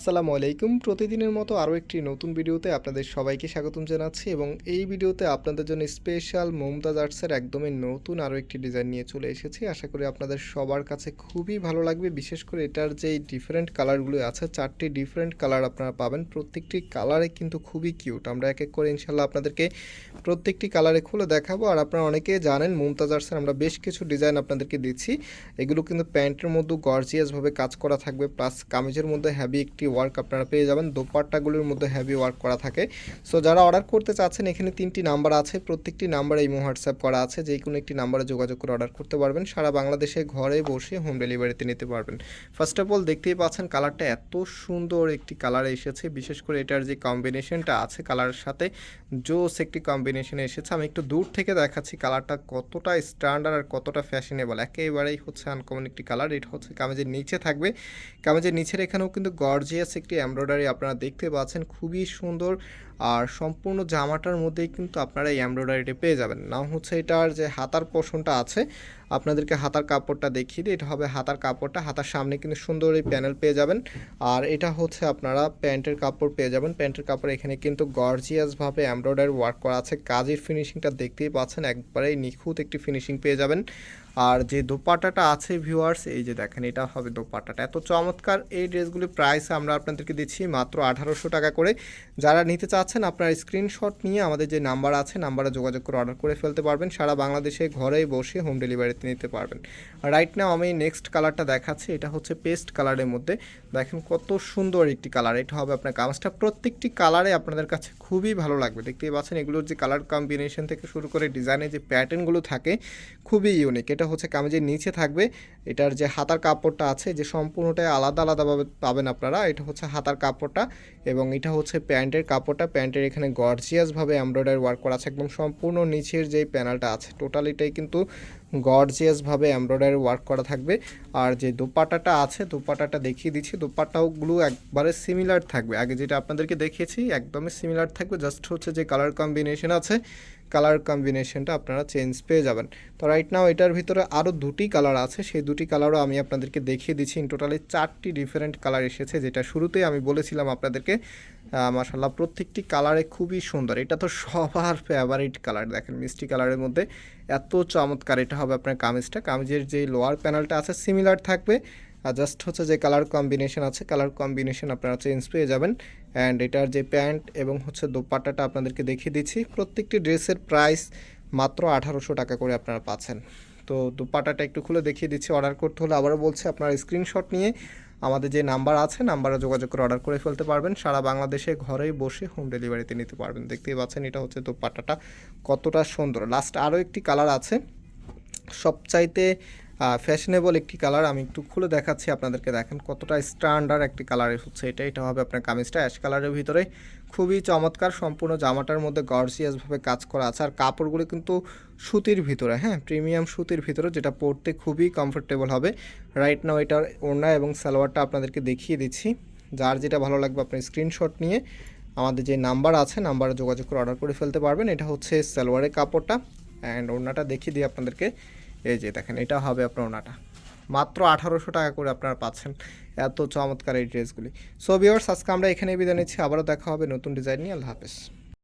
আসসালামু আলাইকুম। প্রতিদিনের মতো আরও একটি নতুন ভিডিওতে আপনাদের সবাইকে স্বাগতম জানাচ্ছি এবং এই ভিডিওতে আপনাদের জন্য স্পেশাল মমতাজ আর্টসের একদমই নতুন আরও একটি ডিজাইন নিয়ে চলে এসেছি। আশা করি আপনাদের সবার কাছে খুবই ভালো লাগবে। বিশেষ করে এটার যেই ডিফারেন্ট কালারগুলো আছে, চারটি ডিফারেন্ট কালার আপনারা পাবেন। প্রত্যেকটি কালারে কিন্তু খুবই কিউট আমরা এক এক করে ইনশাল্লাহ আপনাদেরকে প্রত্যেকটি কালারে খুলে দেখাবো। আর আপনারা অনেকেই জানেন, মমতাজ আর্টসের আমরা বেশ কিছু ডিজাইন আপনাদেরকে দিচ্ছি। এগুলো কিন্তু প্যান্টের মধ্যে গর্জিয়াসভাবে কাজ করা থাকবে প্লাস কামিজের মধ্যে হ্যাভি একটি ওয়ার্ক আপনারা পেয়ে যাবেন। দোপাট্টাগুলোর মধ্যে হ্যাভি ওয়ার্ক করা থাকে। সো যারা অর্ডার করতে চাচ্ছেন, এখানে তিনটি নাম্বার আছে। প্রত্যেকটি নাম্বারে ইমো হোয়াটসঅ্যাপ করা আছে। যে কোনো একটি নাম্বারে যোগাযোগ করে অর্ডার করতে পারবেন। সারা বাংলাদেশে ঘরে বসে হোম ডেলিভারিতে নিতে পারবেন। ফার্স্ট অফ অল দেখতেই পাচ্ছেন কালারটা এত সুন্দর একটি কালার এসেছে। বিশেষ করে এটার যে কম্বিনেশনটা আছে কালারের সাথে, জোস একটি কম্বিনেশনে এসেছে। আমি একটু দূর থেকে দেখাচ্ছি কালারটা কতটা স্ট্যান্ডার্ড আর কতটা ফ্যাশনেবল একেবারেই হচ্ছে আনকমন একটি কালার এটা হচ্ছে কামেজের নিচে থাকবে। কামেজের নিচের এখানেও কিন্তু গর্জিয়াস একটি এমব্রয়ডারি আপনারা দেখতে পাচ্ছেন, খুবই সুন্দর। আর সম্পূর্ণ জামাটার মধ্যেই কিন্তু আপনারা এই এমব্রয়ডারিটি পেয়ে যাবেন। নাম হচ্ছে এটার যে হাতার পোষণটা আছে, আপনাদেরকে হাতার কাপড়টা দেখিয়ে দিই। এটা হবে হাতার কাপড়টা। হাতার সামনে কিন্তু সুন্দর এই প্যানেল পেয়ে যাবেন। আর এটা হচ্ছে আপনারা প্যান্টের কাপড় পেয়ে যাবেন। প্যান্টের কাপড় এখানে কিন্তু গর্জিয়াসভাবে এমব্রয়ডারি ওয়ার্ক করা আছে। কাজের ফিনিশিংটা দেখতেই পাচ্ছেন। একবারেই নিখুঁত একটি ফিনিশিং পেয়ে যাবেন। আর যে দোপাট্টাটা আছে ভিউয়ার্স এই যে দেখেন, এটা হবে দোপাট্টাটা। এত চমৎকার এই ড্রেসগুলির প্রাইস আমরা আপনাদেরকে দিচ্ছি মাত্র আঠারোশো টাকা করে। যারা নিতে চাচ্ছেন, আপনার স্ক্রিনশট নিয়ে আমাদের যে নাম্বার আছে নাম্বারে যোগাযোগ করে অর্ডার করে ফেলতে পারবেন। সারা বাংলাদেশে ঘরেই বসে হোম ডেলিভারিতে নিতে পারবেন। রাইট নাও আমি নেক্সট কালারটা দেখাচ্ছি, এটা হচ্ছে পেস্ট কালারের মধ্যে। দেখেন কত সুন্দর একটি কালার এটা হবে আপনার কাগজটা প্রত্যেকটি কালারে আপনাদের কাছে খুবই ভালো লাগবে। দেখতেই পাচ্ছেন, এগুলোর যে কালার কম্বিনেশন থেকে শুরু করে ডিজাইনের যে প্যাটার্নগুলো থাকে, খুবই ইউনিক এটা হচ্ছে কামিজের নিচে থাকবে। এটার যে হাতার কাপড়টা আছে, যে সম্পূর্ণটাই আলাদা আলাদাভাবে পাবেন আপনারা। এটা হচ্ছে হাতার কাপড়টা এবং এটা হচ্ছে প্যান্টের কাপড়টা। প্যান্টের এখানে গর্জিয়াসভাবে এমব্রয়ডারি ওয়ার্ক করা আছে। একদম সম্পূর্ণ নিচের যেই প্যানেলটা আছে, টোটালিটাই কিন্তু গর্জিয়াসভাবে এমব্রয়ডারি ওয়ার্ক করা থাকবে। আর যে দোপাট্টাটা আছে, দোপাট্টাটা দেখিয়ে দিচ্ছি। দোপাট্টাগুলো একবারে সিমিলার থাকবে। আগে যেটা আপনাদেরকে দেখিয়েছি, একদমই সিমিলার থাকবে। জাস্ট হচ্ছে যে কালার কম্বিনেশন আছে কালার কম্বিনেশনটা আপনারা চেঞ্জ পেয়ে যাবেন। তো রাইট নাও এটার ভিতরে আরও দুটি কালার আছে, সেই দুটি কালারও আমি আপনাদেরকে দেখিয়ে দিচ্ছি। ইন টোটালি চারটি ডিফারেন্ট কালার এসেছে, যেটা শুরুতেই আমি বলেছিলাম আপনাদেরকে। মাসাল্লাহ প্রত্যেকটি কালারে খুবই সুন্দর। এটা তো সবার ফেভারিট কালার দেখেন, মিষ্টি কালারের মধ্যে এত চমৎকার। এটা হবে আপনার কামিজটা। কামিজের যে লোয়ার প্যানেলটা আছে সিমিলার থাকবে। আর জাস্ট হচ্ছে যে কালার কম্বিনেশন আছে কালার কম্বিনেশন আপনারা চেঞ্জ পেয়ে যাবেন। অ্যান্ড এটার যে প্যান্ট এবং হচ্ছে দোপাট্টাটা আপনাদেরকে দেখিয়ে দিচ্ছি, প্রত্যেকটি ড্রেসের প্রাইস মাত্র আঠারোশো টাকা করে আপনারা পাচ্ছেন। তো দোপাট্টাটা একটু খুলে দেখিয়ে দিচ্ছি অর্ডার করতে হলে আবারও বলছি, আপনার স্ক্রিনশট নিয়ে আমাদের যে নাম্বার আছে নাম্বারে যোগাযোগ করে অর্ডার করে ফেলতে পারবেন। সারা বাংলাদেশে ঘরেই বসে হোম ডেলিভারিতে নিতে পারবেন। দেখতেই পাচ্ছেন, এটা হচ্ছে দোপাট্টাটা কতটা সুন্দর। লাস্ট আরও একটি কালার আছে। সবচাইতে ফ্যাশনেবল একটি কালার আমি একটু খুলে দেখাচ্ছি, আপনাদেরকে দেখেন কতটা স্ট্যান্ডার্ড একটি কালার হচ্ছে এটা। এটা হবে আপনার কামিজটা অ্যাশ কালারের ভিতরে। খুবই চমৎকার, সম্পূর্ণ জামাটার মধ্যে গর্জিয়াসভাবে কাজ করা আছে। আর কাপড়গুলো কিন্তু সুতির ভিতরে হ্যাঁ প্রিমিয়াম সুতির ভিতরে, যেটা পরতে খুবই কমফোর্টেবল হবে। রাইট নাও এটার ওড়না এবং সালোয়ারটা আপনাদেরকে দেখিয়ে দিচ্ছি। যার যেটা ভালো লাগবে আপনি স্ক্রিনশট নিয়ে আমাদের যে নাম্বার আছে নাম্বারে যোগাযোগ করে অর্ডার করে ফেলতে পারবেন। এটা হচ্ছে সালোয়ারের কাপড়টা। অ্যান্ড ওড়নাটা দেখিয়ে দিই আপনাদেরকে। এই যে দেখেন, এটা হবে আপনার ওনাটা। মাত্র আঠারোশো টাকা করে আপনারা পাচ্ছেন এত চমৎকার এই ড্রেসগুলি। সো বিয়ার্স আজকে আমরা এখানে বিদায় নিচ্ছি। আবারও দেখা হবে নতুন ডিজাইন নিয়ে। আল্লাহ হাফেজ।